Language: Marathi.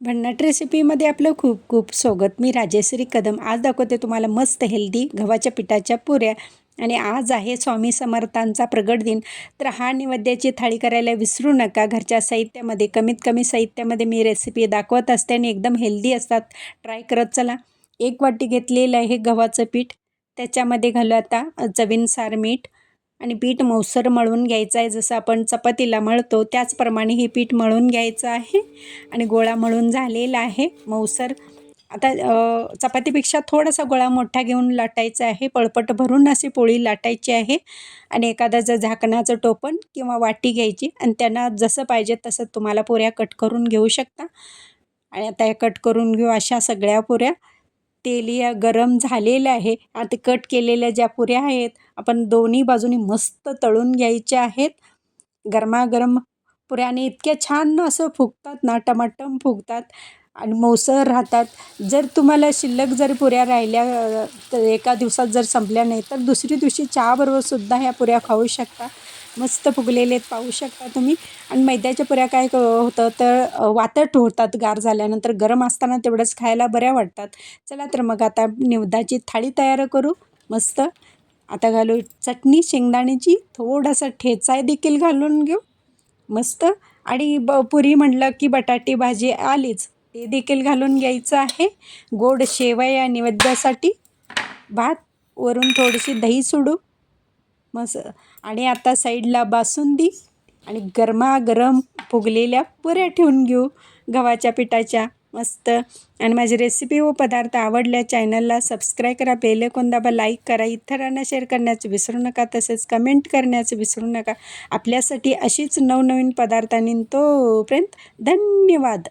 भन्नाट रेसिपीमध्ये आपलं खूप खूप स्वागत. मी राजेश्री कदम. आज दाखवते तुम्हाला मस्त हेल्दी गव्हाच्या पिठाच्या पुऱ्या. आणि आज आहे स्वामी समर्थांचा प्रगट दिन. तर हा नैवेद्याची थाळी करायला विसरू नका. घरच्या साहित्यामध्ये कमीत कमी साहित्यामध्ये मी रेसिपी दाखवत असते आणि एकदम हेल्दी असतात. ट्राय करत चला. एक वाटी घेतलेलं आहे गव्हाचं पीठ. त्याच्यामध्ये घालू आता चवीनुसार मीठ. आणि पीठ मौसर मळून घ्यायचं आहे. जसं आपण चपातीला मळतो त्याचप्रमाणे हे पीठ मळून घ्यायचं आहे. आणि गोळा मळून झालेला आहे मौसर आता चपातीपेक्षा थोडासा गोळा मोठा घेऊन लाटायचा आहे. पळपट भरून अशी पोळी लाटायची आहे. आणि एखाद्याचं झाकणाचं टोपण किंवा वाटी घ्यायची आणि त्यांना जसं पाहिजे तसं तुम्हाला पुऱ्या कट करून घेऊ शकता. आणि आता हे कट करून घेऊ अशा सगळ्या पुऱ्या. तेल या गरम झालेलं आहे. आता कट केलेल्या ज्या पुऱ्या आहेत आपण दोन्ही बाजूनी मस्त तळून घ्यायच्या आहेत. गरमागरम पुऱ्याने इतक्या छान असं फुगतात ना टमाटम फुगतात आणि मऊसळ राहतात. जर तुम्हाला शिल्लक जर पुऱ्या राहिल्या तर एका दिवसात जर संपल्या नाही तर दुसरी दिवशी चहाबरोबरसुद्धा ह्या पुऱ्या खाऊ शकता. मस्त फुगलेले पाहू शकता तुम्ही. आणि मैद्याच्या पुऱ्या काय होतं तर वातट होतात गार झाल्यानंतर गरम असताना तेवढंच खायला बऱ्या वाटतात. चला तर मग आता निवदाची थाळी तयार करू. मस्त. आता घालू चटणी शेंगदाण्याची. थोडासा ठेचाय देखील घालून घेऊ. मस्त. आणि ब पुरी म्हटलं की बटाटी भाजी आलीच. ते देखील घालून घ्यायचं आहे. गोड शेवा या नैवेद्यासाठी. भात वरून थोडीशी दही सोडू. मस आणि आता साईडला बासुंदी आणि गरमागरम फुगलेल्या पुऱ्या ठेवून घेऊ. गव्हाच्या पिठाच्या. मस्त. आणि माझी रेसिपी व पदार्थ आवडल्या चॅनलला सबस्क्राईब करा. बेल दाबा लाईक करा. इतरांना शेअर करण्याचं विसरू नका. तसेच कमेंट करण्याचं विसरू नका. आपल्यासाठी अशीच नवनवीन पदार्थांनी तोपर्यंत धन्यवाद.